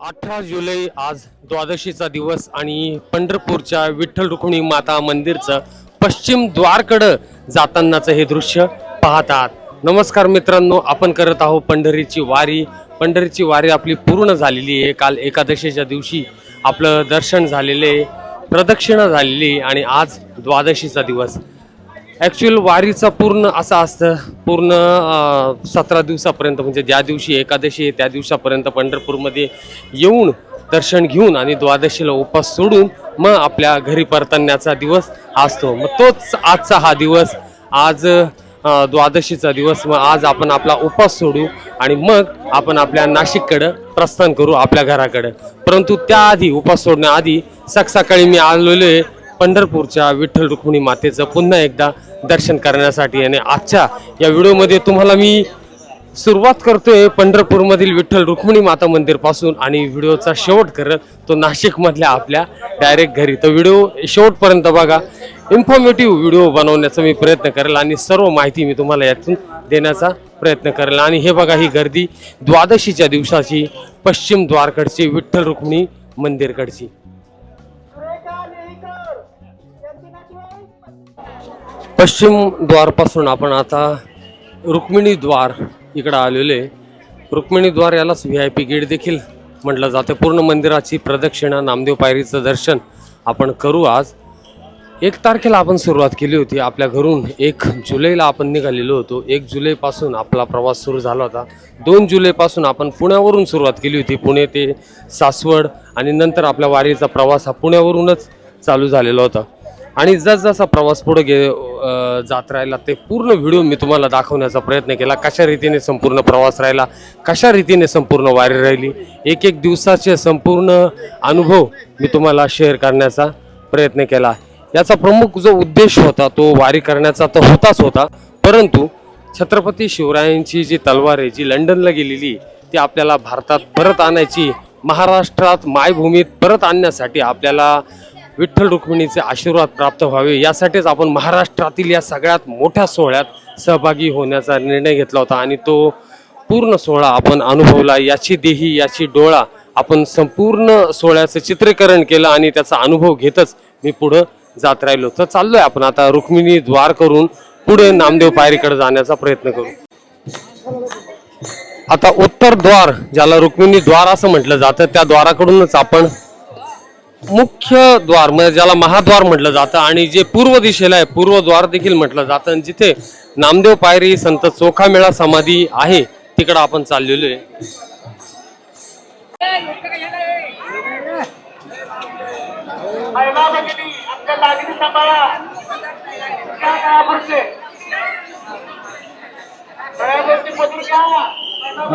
अठरा जुलै आज द्वादशीचा दिवस आणि पंढरपूरच्या विठ्ठल रुक्मिणी माता मंदिरचं पश्चिम द्वारकडं जातानाचं हे दृश्य पाहतात. नमस्कार मित्रांनो आपण करत आहोत पंढरीची वारी. पंढरीची वारी आपली पूर्ण झालेली आहे. काल एकादशीच्या दिवशी आपलं दर्शन झालेले प्रदक्षिणा झालेली आहे आणि आज द्वादशीचा दिवस. ॲक्च्युअल वारीचा पूर्ण असं असतं पूर्ण सतरा दिवसापर्यंत म्हणजे ज्या दिवशी एकादशी आहे त्या दिवसापर्यंत पंढरपूरमध्ये येऊन दर्शन घेऊन आणि द्वादशीला उपास सोडून मग आपल्या घरी परतण्याचा दिवस असतो. मग तोच आजचा हा दिवस. आज द्वादशीचा दिवस. मग आज आपण आपला उपास सोडू आणि मग आपण आपल्या नाशिककडं प्रस्थान करू आपल्या घराकडं. परंतु त्याआधी उपास सोडण्याआधी सकाळी मी आलेलो आहे. पंढरपूरच्या विठ्ठल रुक्मिणी मातेचं पुन्हा एकदा दर्शन करण्यासाठी आणि आजच्या या व्हिडिओमध्ये तुम्हाला मी सुरुवात करतोय पंढरपूरमधील विठ्ठल रुक्मिणी माता मंदिरपासून आणि व्हिडिओचा शेवट करत तो नाशिकमधल्या आपल्या डायरेक्ट घरी. तर व्हिडिओ शेवटपर्यंत बघा. इन्फॉर्मेटिव्ह व्हिडिओ बनवण्याचा मी प्रयत्न करेल आणि सर्व माहिती मी तुम्हाला यातून देण्याचा प्रयत्न करेल. आणि हे बघा ही गर्दी द्वादशीच्या दिवसाची पश्चिम द्वारकडची विठ्ठल रुक्मिणी मंदिरकडची. पश्चिम द्वारपासून आपण आता रुक्मिणी द्वार इकडं आलेलो आहे. रुक्मिणी द्वार यालाच व्ही आय पी गेट देखील म्हटलं जातं. पूर्ण मंदिराची प्रदक्षिणा नामदेव पायरीचं दर्शन आपण करू आज. एक तारखेला आपण सुरुवात केली होती. आपल्या घरून एक जुलैला आपण निघालेलो होतो. एक जुलैपासून आपला प्रवास सुरू झाला होता. दोन जुलैपासून आपण पुण्यावरून सुरुवात केली होती. पुणे ते सासवड आणि नंतर आपल्या वारीचा प्रवास हा पुण्यावरूनच चालू झालेला होता. आणि जसजसा प्रवास पुढे गे जात राहिला ते पूर्ण व्हिडिओ मी तुम्हाला दाखवण्याचा प्रयत्न केला. कशा रीतीने संपूर्ण प्रवास राहिला कशा रीतीने संपूर्ण वारी राहिली एक एक दिवसाचे संपूर्ण अनुभव मी तुम्हाला शेअर करण्याचा प्रयत्न केला. याचा प्रमुख जो उद्देश होता तो वारी करण्याचा तर होताच होता परंतु छत्रपती शिवरायांची जी तलवार आहे जी लंडनला गेलेली ती आपल्याला भारतात परत आणायची महाराष्ट्रात मायभूमीत परत आणण्यासाठी आपल्याला विठ्ठल रुक्मिणीचे आशीर्वाद प्राप्त व्हावे. यासाठीच आपण महाराष्ट्रातील या सगळ्यात मोठ्या सोहळ्यात सहभागी होण्याचा निर्णय घेतला होता आणि तो पूर्ण सोहळा आपण अनुभवला. याची देही याची डोळा आपण संपूर्ण सोहळ्याचं चित्रीकरण केलं आणि त्याचा अनुभव घेतच मी पुढं जात राहिलो. तर चाललोय आपण आता रुक्मिणी द्वार करून पुढे नामदेव पायरीकडे जाण्याचा प्रयत्न करू. आता उत्तर द्वार ज्याला रुक्मिणी द्वार असं म्हटलं जातं त्या द्वाराकडूनच आपण मुख्य द्वार म्हणजे ज्याला महाद्वार म्हटलं जातं आणि जे पूर्व दिशेला आहे पूर्वद्वार देखील म्हटलं जातं. आणि जिथे नामदेव पायरी संत चोखामेळा समाधी आहे तिकडं आपण चाललेलो आहे.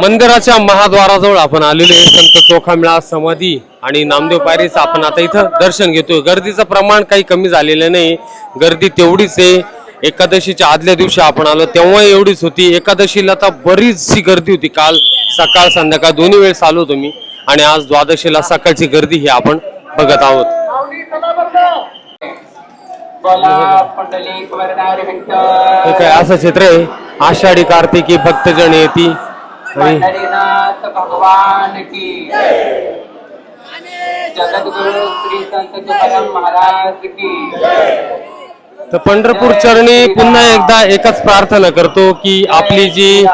मंदिराच्या महाद्वाराजवळ आपण आलेलो आहे संत चोखामेळा समाधी. आणि नामदेव पायरीचं आपण आता इथं दर्शन घेतोय. गर्दीचं प्रमाण काही कमी झालेलं नाही. गर्दी तेवढीच आहे. एकादशीच्या आदल्या दिवशी आपण आलो तेव्हा एवढीच होती. एकादशीला तर बरीचशी गर्दी होती. काल सकाळ संध्याकाळ दोन्ही वेळेस आलो होतो मी. आणि आज द्वादशीला सकाळची गर्दी ही आपण बघत आहोत. हे काय असं चित्र आहे? आषाढी कार्तिकी भक्तजन येती. भगवान की जगद्गुरु श्री संत तुकाराम महाराज की तर पंढरपूर चरणी पुन्हा एकदा एकच प्रार्थना करतो की आपली जी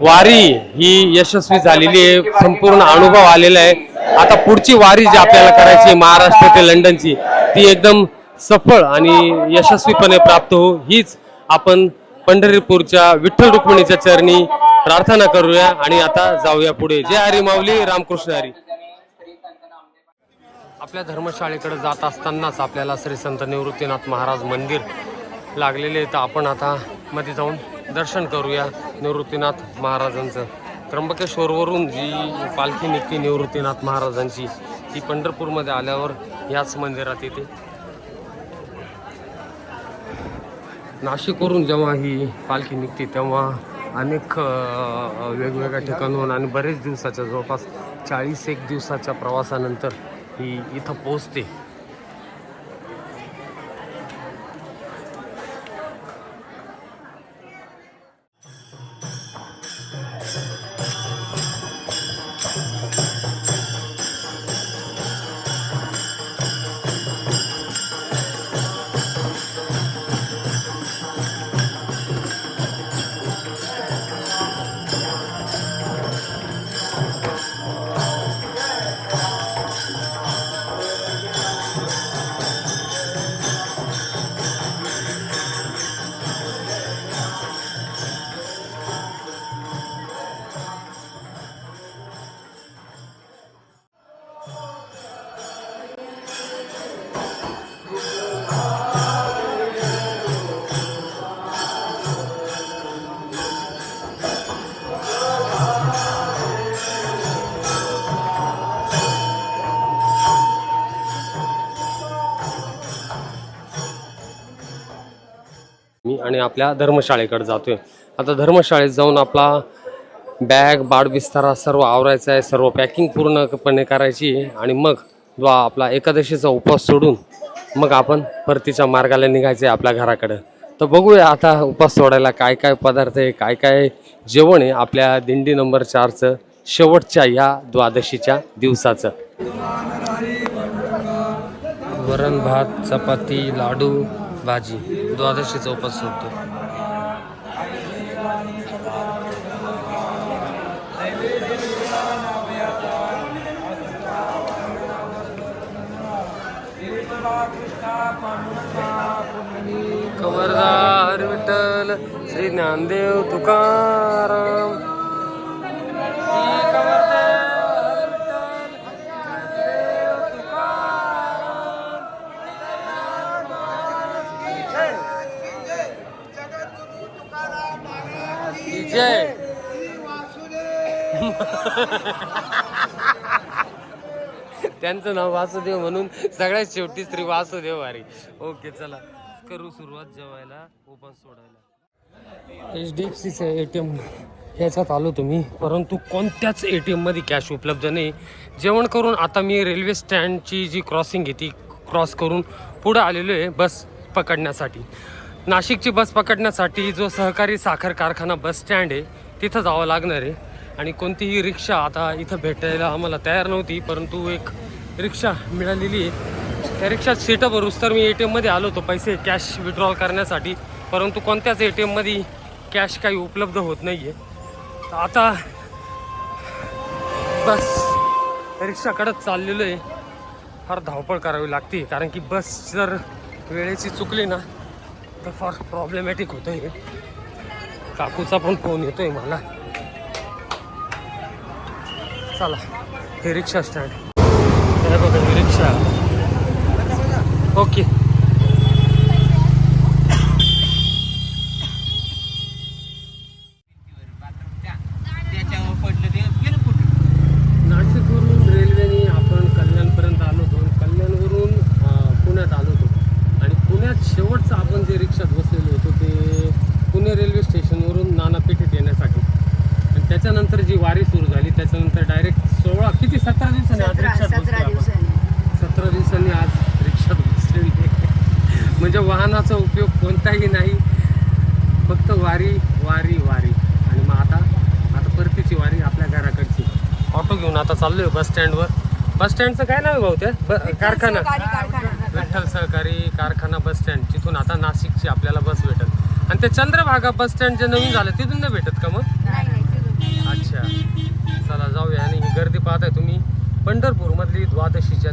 वारी ही यशस्वी झालेली आहे संपूर्ण अनुभव आलेला आहे. आता पुढची वारी जी आपल्याला करायची महाराष्ट्र ते लंडनची ती एकदम सफळ आणि यशस्वीपणे प्राप्त हो हीच आपण पंढरपूरच्या विठ्ठल रुक्मिणीच्या चरणी प्रार्थना करूया आणि आता जाऊया पुढे. जय हरी माऊली रामकृष्ण हरी. आपल्या धर्मशाळेकडे जात असतानाच आपल्याला श्री संत निवृत्तीनाथ महाराज मंदिर लागलेले तर आपण आता मध्ये जाऊन दर्शन करूया निवृत्तीनाथ महाराजांचं. त्र्यंबकेश्वरवरून जी पालखी निघते निवृत्तीनाथ महाराजांची ती पंढरपूरमध्ये आल्यावर याच मंदिरात येते. नाशिकवरून जेव्हा ही पालखी निघते तेव्हा अनेक वेगवेगळ्या ठिकाणाहून आणि बरेच दिवसाच्या जवळपास चाळीस एक दिवसाच्या प्रवासानंतर ही इथं पोचते आपल्या धर्मशाळेकडे जातोय. आता धर्मशाळेत जाऊन आपला बॅग बाडबिस्तारा सर्व आवरायचा आहे सर्व पॅकिंग पूर्णपणे करायची आहे. आणि मग जो आपला एकादशीचा उपवास सोडून मग आपण परतीच्या मार्गाला निघायचं आहे आपल्या घराकडं. तर बघूया आता उपवास सोडायला काय काय पदार्थ आहे काय काय जेवण आहे आपल्या दिंडी नंबर चारचं शेवटच्या या द्वादशीच्या दिवसाचं. वरण भात चपाती लाडू भाजी द्वादशीचा उपास सोडतो खबरदार विठ्ठल श्री ज्ञानदेव तुकाराम. त्यांचं नाव वासुदेव म्हणून सगळ्यात शेवटी स्त्री वासुदेव वारी. ओके चला. करू सुरुवात जेवायला उपास सोडायला. एच डी एफ सीचं ए टी एम ह्याच्यात आलो तुम्ही परंतु कोणत्याच ए टी एममध्ये कॅश उपलब्ध नाही. जेवण करून आता मी रेल्वे स्टँडची जी क्रॉसिंग आहे ती क्रॉस करून पुढं आलेलो आहे बस पकडण्यासाठी. नाशिकची बस पकडण्यासाठी जो सहकारी साखर कारखाना बस स्टँड आहे तिथं जावं लागणार आहे. आणि कोणतीही रिक्षा आता इथं भेटायला आम्हाला तयार नव्हती परंतु एक रिक्षा मिळालेली आहे. त्या रिक्षात सीटं भरूस तर मी ए टी एममध्ये आलो होतो पैसे कॅश विड्रॉल करण्यासाठी. परंतु कोणत्याच ए टी एममध्ये कॅश काही उपलब्ध होत नाही आहे आता बस रिक्षाकडंच चाललेलो आहे. फार धावपळ करावी लागते कारण की बस जर वेळेची चुकली ना तर फार प्रॉब्लेमॅटिक होतं हे काकूचा पण फोन येतो आहे मला. चला हे रिक्षा स्टँड हे बघा ही रिक्षा. ओके त्याच्यावर पडलं ते गेलं कुठं नाशिकवरून रेल्वेने आपण कल्याणपर्यंत आलो होतो कल्याणवरून अं, पुण्यात आलो होतो आणि पुण्यात शेवटचं आपण जे रिक्षात बसलेलो होतो ते पुणे रेल्वे स्टेशनवरून नानापेठेत येण्यासाठी आणि त्याच्यानंतर जी वारी सुरू झाली त्याच्यानंतर डायरेक्ट सोळा किती सतरा दिवसांनी आज सतरा रिक्षात सतरा बसलो आपण. दिवसांनी सतरा दिवसांनी आज रिक्षात बसलेली म्हणजे वाहनाचा उपयोग कोणताही नाही. फक्त वारी वारी वारी. आणि मग आता आता परतीची वारी आपल्या घराकडची. ऑटो घेऊन आता चाललोय बस स्टँडवर बस स्टँडचं काय नाव भाऊ त्या कारखाना. विठ्ठल सहकारी कारखाना बस स्टँड तिथून आता नाशिकची आपल्याला बस भेटल. आणि ते चंद्रभागा बस स्टँड जे नवीन झालं तिथून नाही भेटत का मग. अच्छा. चला जाऊया आणि ही गर्दी पाहताय तुम्ही. पंढरपूरमधली द्वादशीच्या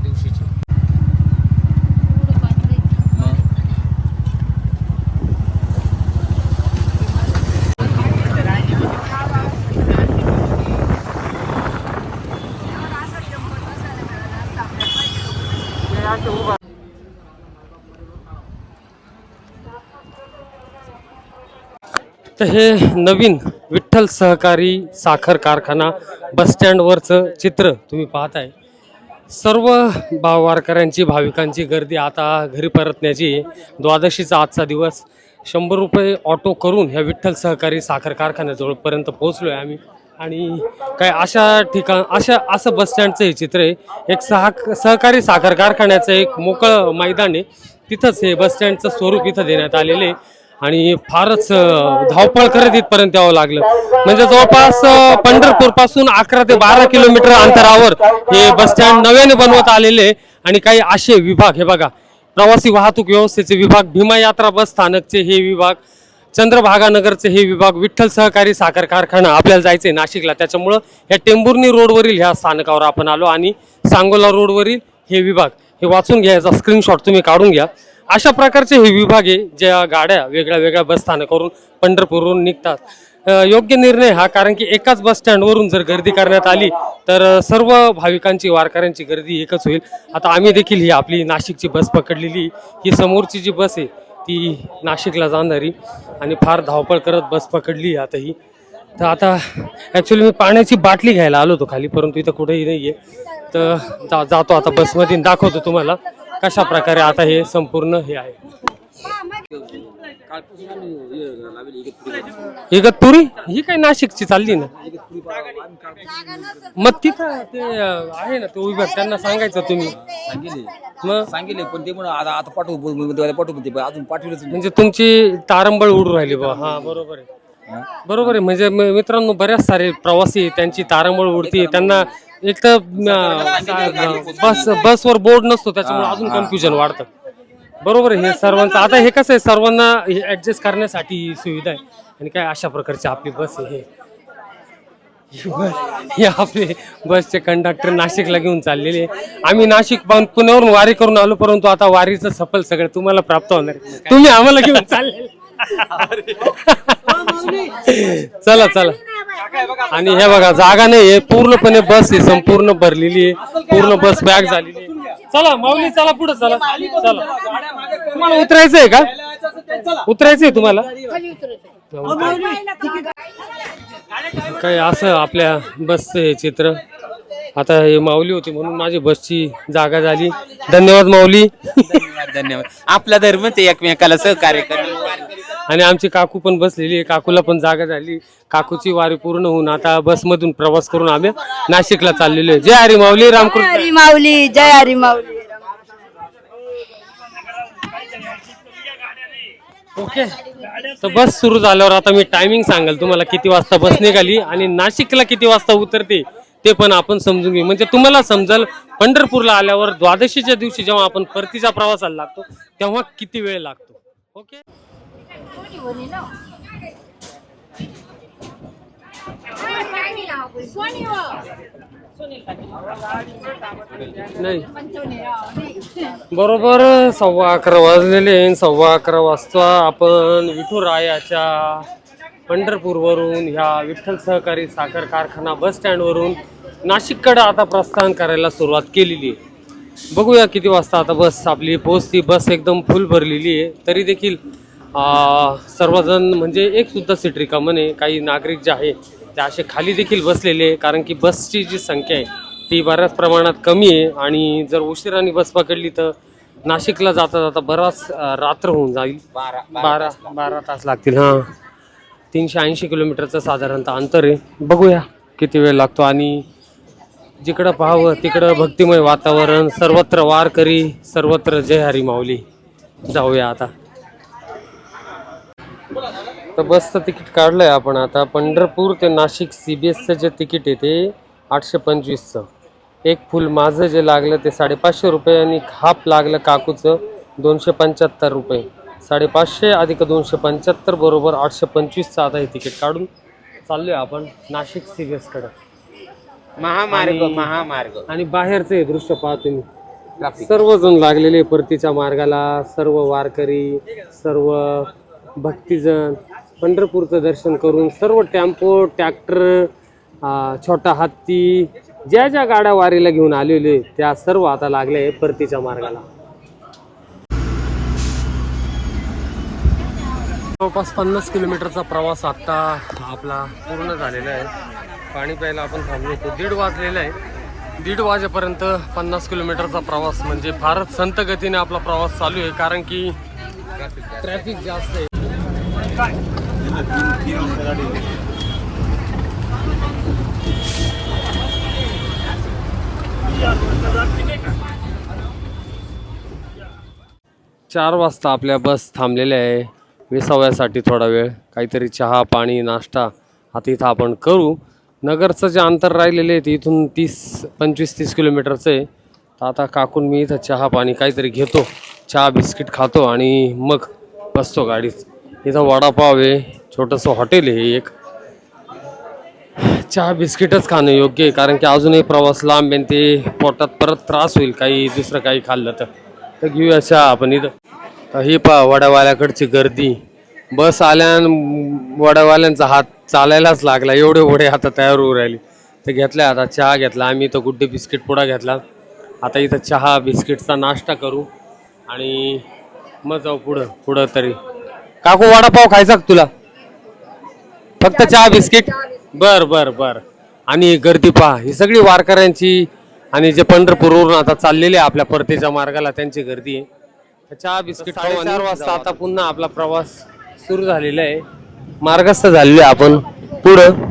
दिवशीची तर हे नवीन विठ्ठल सहकारी साखर कारखाना बस स्टँडवरचं चित्र तुम्ही पाहताय. सर्व भाव वारकऱ्यांची भाविकांची गर्दी आता घरी परतण्याची द्वादशीचा आजचा दिवस. शंभर रुपये ऑटो करून ह्या विठ्ठल सहकारी साखर कारखान्याजवळपर्यंत पोहोचलो आहे आम्ही. आणि काय अशा ठिकाण अशा असं बसस्टँडचं हे चित्र आहे. एक सहा सहकारी साखर कारखान्याचं एक मोकळं मैदान आहे. तिथंच हे बसस्टँडचं स्वरूप इथं देण्यात आलेलं आहे. आणि फारच धावपळ करत इथपर्यंत यावं लागलं. म्हणजे जवळपास पंढरपूरपासून अकरा ते बारा किलोमीटर अंतरावर हे बस स्टँड नव्याने बनवत आलेले आहे. आणि काही असे विभाग हे बघा प्रवासी वाहतूक व्यवस्थेचे विभाग भीमा यात्रा बस स्थानकचे हे विभाग चंद्रभागा नगरचे हे विभाग विठ्ठल सहकारी साखर कारखाना आपल्याला जायचं आहे नाशिकला. त्याच्यामुळं या टेंबुर्णी रोडवरील ह्या स्थानकावर आपण आलो आणि सांगोला रोडवरील हे विभाग हे वाचून घ्यायचा स्क्रीनशॉट तुम्ही काढून घ्या. अशा प्रकारचे हे विभाग आहे ज्या गाड्या वेगळ्या वेगळ्या बस स्थानकावरून पंढरपूरवरून निघतात. योग्य निर्णय हा कारण की एकाच बस स्टँडवरून जर गर्दी करण्यात आली तर सर्व भाविकांची वारकऱ्यांची गर्दी एकच होईल. आता आम्ही देखील ही आपली नाशिकची बस पकडलेली ही समोरची जी बस आहे ती नाशिकला जाणारी आणि फार धावपळ करत बस पकडली आता ही तर आता ॲक्च्युली मी पाण्याची बाटली घ्यायला आलो होतो खाली परंतु इथं कुठेही नाही आहे तर जा जातो आता बसमध्ये दाखवतो तुम्हाला कशा प्रकारे आता हे संपूर्ण हे आहे. इगतपुरी? ही काय नाशिकची चालली ना? मग तिथं ते आहे ना ते उभ्या त्यांना सांगायचं तुम्ही. सांगितले. मग? सांगितले पण ते म्हणून आता आता पाठवू पाठवू म्हणते पण अजून पाठवलंच नाही. म्हणजे तुमची तारंबळ उडू राहिली बा. हा बरोबर आहे. बरोबर आहे. म्हणजे म- मित्रांनो बऱ्याच सारे प्रवासी त्यांची तारंबळ उडती त्यांना एक तर अं, बस बसवर बोर्ड नसतो त्याच्यामुळे अजून कन्फ्युजन वाढतं. बरोबर आहे हे सर्वांचं. आता हे कसं आहे सर्वांना ऍडजस्ट करण्यासाठी ही सुविधा आहे. आणि काय अशा प्रकारची आपली बस आहे हे. ही बस हे आपले बसचे कंडक्टर नाशिकला घेऊन चाललेले. आहे. आम्ही नाशिक पाहून पुण्यावरून वारी करून आलो परंतु आता वारीचं सफल सगळं तुम्हाला प्राप्त होणार आहे. तुम्ही आम्हाला घेऊन चालले चला चला. आणि हे बघा जागा नाही आहे. पूर्णपणे बस आहे संपूर्ण भरलेली आहे. पूर्ण बस बॅग झालेली आहे. चला माऊली चला पुढे चला. चला. तुम्हाला उतरायचंय का? उतरायचंय तुम्हाला? काय असं आपल्या बसचं हे चित्र. आता हे माऊली होती म्हणून माझी बसची जागा झाली. धन्यवाद माऊली. धन्यवाद धन्यवाद. आपला धर्मच आहे एकमेकाला सहकार्य करणं आणि आमची काकू पण बसलेली आहे. काकूला पण जागा झाली. काकूची वारी पूर्ण होऊन आता बसमधून प्रवास करून आम्ही नाशिकला चाललेलो आहे. जय हरी माऊली रामकृष्ण हरी माऊली जय हरी माऊली. ओके. तर बस सुरू झाल्यावर आता मी टायमिंग सांगाल तुम्हाला किती वाजता बस निघाली आणि नाशिकला किती वाजता उतरते ते पण आपण समजून घेऊ. म्हणजे तुम्हाला समजाल पंढरपूरला आल्यावर द्वादशीच्या दिवशी जेव्हा आपण परतीचा प्रवासाला लागतो तेव्हा किती वेळ लागतो? ओके? नाही. बरोबर सव्वा अकरा वाजलेले आहे. सव्वा अकरा वाजता आपण विठुरायाच्या पंढरपूरवरून ह्या विठ्ठल सहकारी साखर कारखाना बस स्टँडवरून नाशिककडे आता प्रस्थान करायला सुरुवात केलेली आहे. बघूया किती वाजता आता बस आपली पोचती बस एकदम फुल भरलेली आहे. तरी देखील सर्वजण म्हणजे एक सुद्धा सीट रिकामं नाही. काही नागरिक जे आहे ते असे खाली देखील बसलेले आहे. कारण की बसची जी संख्या आहे ती बऱ्याच प्रमाणात कमी आहे. आणि जर उशिराने बस पकडली तर नाशिकला जाता जाता बराच रात्र होऊन जाईल. बारा बारा बारा तास लागतील हां. तीनशे ऐंशी किलोमीटरचं साधारणतः अंतर आहे. बघूया किती वेळ लागतो. आणि जिकडं पाहावं तिकडं भक्तिमय वातावरण सर्वत्र वारकरी सर्वत्र जय हरी माऊली. जाऊया आता. तर बसचं तिकीट काढलंय आपण आता. पंढरपूर ते नाशिक सी बी एसचं जे तिकीट आहे ते आठशे पंचवीसचं. एक फुल माझं जे लागलं ते साडेपाचशे रुपये आणि हाफ लागलं काकूचं दोनशे पंच्याहत्तर रुपये. साडेपाचशे अधिक दोनशे पंच्याहत्तर बरोबर आठशे पंचवीसचं आता हे तिकीट काढून चाललोय आपण नाशिक सी बी एसकडं महामार्ग महामार्ग. आणि बाहेरचं हे दृश्य पाहा तुम्ही. सर्वजण लागलेले परतीच्या मार्गाला सर्व वारकरी सर्व भक्तिजन पंढरपूरचं दर्शन करून सर्व टेम्पो ट्रॅक्टर छोटा हत्ती ज्या ज्या गाड्या वारीला घेऊन आलेले त्या सर्व आता लागले परतीच्या मार्गाला. जवळपास पन्नास किलोमीटरचा प्रवास आत्ता आपला पूर्ण झालेला आहे. पाणी प्यायला आपण थांबलो होतो. दीड वाजलेला आहे. दीड वाजेपर्यंत पन्नास किलोमीटरचा प्रवास म्हणजे फारच संत गतीने आपला प्रवास चालू आहे कारण की ट्रॅफिक जास्त आहे. चार वाजता आपल्या बस थांबलेल्या आहे. विसाव्यासाठी थोडा वेळ. काहीतरी चहा पाणी नाश्ता आता इथं आपण करू. नगरचं जे अंतर राहिलेलं आहे ते इथून तीस पंचवीस तीस किलोमीटरचं आहे. तर आता काकून मी इथं चहा पाणी काहीतरी घेतो. चहा बिस्किट खातो आणि मग बसतो गाडीत. इथं वडापाव आहे. छोटंसं हॉटेल आहे एक. चहा बिस्किटच खाणं योग्य आहे कारण की अजूनही प्रवास लांब आहे आणि ते पोटात परत त्रास होईल काही दुसरं काही खाल्लं तर. तर घेऊया चहा आपण इथं. ही पहा वड्यावाल्याकडची गर्दी. बस आल्यान वड्यावाल्यांचा हात चालायलाच लागला एवढे वडे आता तयार होऊ राहिले. तर घेतल्या आता चहा घेतला आम्ही इथं गुड्डे बिस्किट पुडा घेतला. आता इथं चहा बिस्किटचा नाश्ता करू आणि मग जाऊ पुढं पुढं तरी. काकू वडापाव खायचा का तुला? फक्त चहा बिस्किट? बर बर बर. आणि गर्दी पहा ही सगळी वारकऱ्यांची आणि जे पंढरपूरवरून आता चाललेले आहे आपल्या परतीच्या मार्गाला त्यांची गर्दी आहे. तर चहा बिस्किट खाऊ चार वाजता आता पुन्हा आपला प्रवास सुरू झालेला आहे. मार्गस्थ झालेलो आहे आपण. पुढं?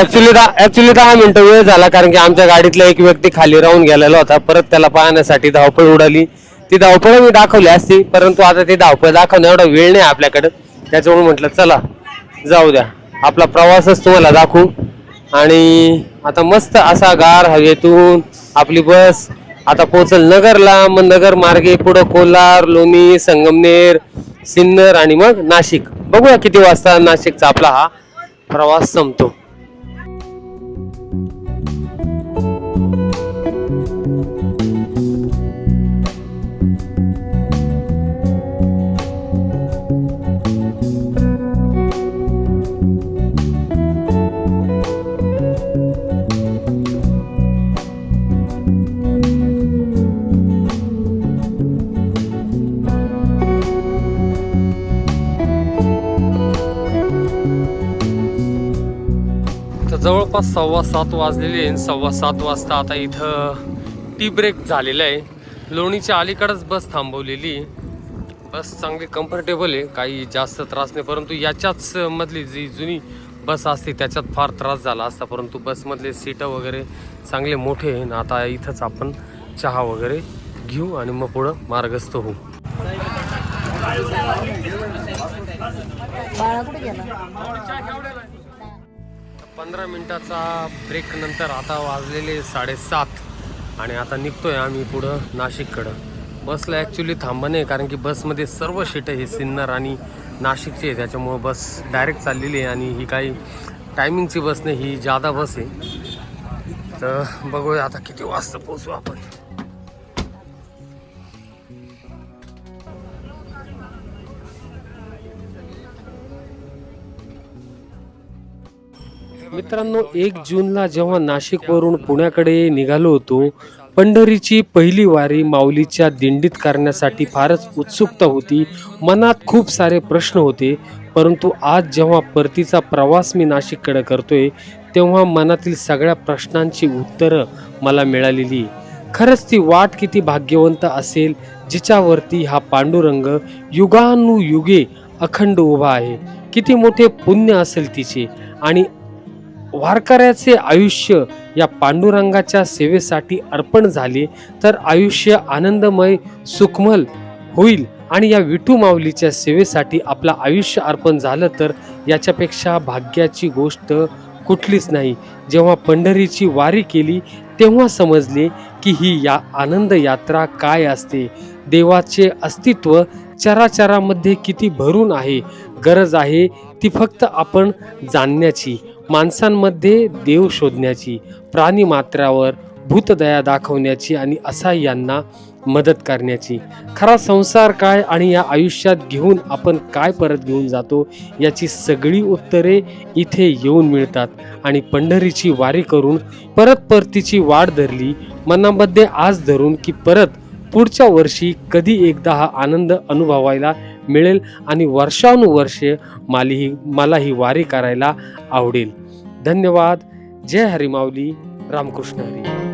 ऍक्च्युली ऍक्च्युली दहा मिनिटं वेळ झाला कारण की आमच्या गाडीतला एक व्यक्ती खाली राहून गेलेला होता. परत त्याला पाहण्यासाठी धावपळ उडाली. ती धावपळ मी दाखवली असती परंतु आता ती धावपळ दाखवणं एवढा वेळ नाही आपल्याकडे. त्याच्यामुळे म्हटलं चला. जाऊ द्या. आपला प्रवासच तुम्हाला दाखवू. आणि आता मस्त असा गार हवेतून आपली बस आता पोहोचल नगरला मग नगर मार्गे पुढं कोलार लोणी संगमनेर सिन्नर आणि मग नाशिक. बघूया किती वाजता नाशिकचा आपला हा प्रवास संपतो. जवळपास सव्वा सात वाजलेले आहे सव्वा सात वाजता आता इथं टी ब्रेक झालेला आहे. लोणीच्या अलीकडंच बस थांबवलेली बस चांगली कम्फर्टेबल आहे काही जास्त त्रास नाही परंतु याच्याच मधली जी जुनी बस असते त्याच्यात फार त्रास झाला असता परंतु बसमधले सीटं वगैरे चांगले मोठे आहे आणि आता इथंच आपण चहा वगैरे घेऊ आणि मग पुढं मार्गस्थ होऊ. पंधरा मिनिटाचा ब्रेक नंतर आता वाजलेले साडेसात आणि आता निघतोय आम्ही पुढं नाशिककडं. बसला ॲक्च्युली थांबा नाही कारण की बसमध्ये सर्व सीटं हे सिन्नर आणि नाशिकची आहे त्याच्यामुळं बस डायरेक्ट चाललेली आहे आणि ही काही टायमिंगची बस नाही ही जादा बस आहे. तर बघूया आता किती वाजता पोचू आपण. मित्रांनो एक जूनला जेव्हा नाशिकवरून पुण्याकडे निघालो होतो पंढरीची पहिली वारी माऊलीच्या दिंडीत करण्यासाठी फारच उत्सुकता होती. मनात खूप सारे प्रश्न होते परंतु आज जेव्हा परतीचा प्रवास मी नाशिककडे करतोय तेव्हा मनातील सगळ्या प्रश्नांची उत्तरं मला मिळालेली. खरंच ती वाट किती भाग्यवंत असेल जिच्यावरती हा पांडुरंग युगानुयुगे अखंड उभा आहे. किती मोठे पुण्य असेल तिचे आणि वारकऱ्याचे आयुष्य या पांडुरंगाच्या सेवेसाठी अर्पण झाले तर आयुष्य आनंदमय सुखमल होईल आणि या विठू माऊलीच्या सेवेसाठी आपलं आयुष्य अर्पण झालं तर याच्यापेक्षा भाग्याची गोष्ट कुठलीच नाही. जेव्हा पंढरीची वारी केली तेव्हा समजले की ही या आनंद यात्रा काय असते. देवाचे अस्तित्व चराचरामध्ये किती भरून आहे गरज आहे ती फक्त आपण जाणण्याची. माणसांमध्ये देव शोधण्याची प्राणी मात्रावर भूतदया दाखवण्याची आणि असह्यांना मदत करण्याची. खरा संसार काय आणि या आयुष्यात घेऊन आपण काय परत घेऊन जातो याची सगळी उत्तरे इथे येऊन मिळतात. आणि पंढरीची वारी करून परत परतीची वाढ धरली मनामध्ये आज धरून की परत पुढच्या वर्षी कधी एकदा हा आनंद अनुभवायला मिळेल आणि वर्षानुवर्षे मालीही मला ही वारी करायला आवडेल. धन्यवाद. जय हरिमावली रामकृष्ण हरी.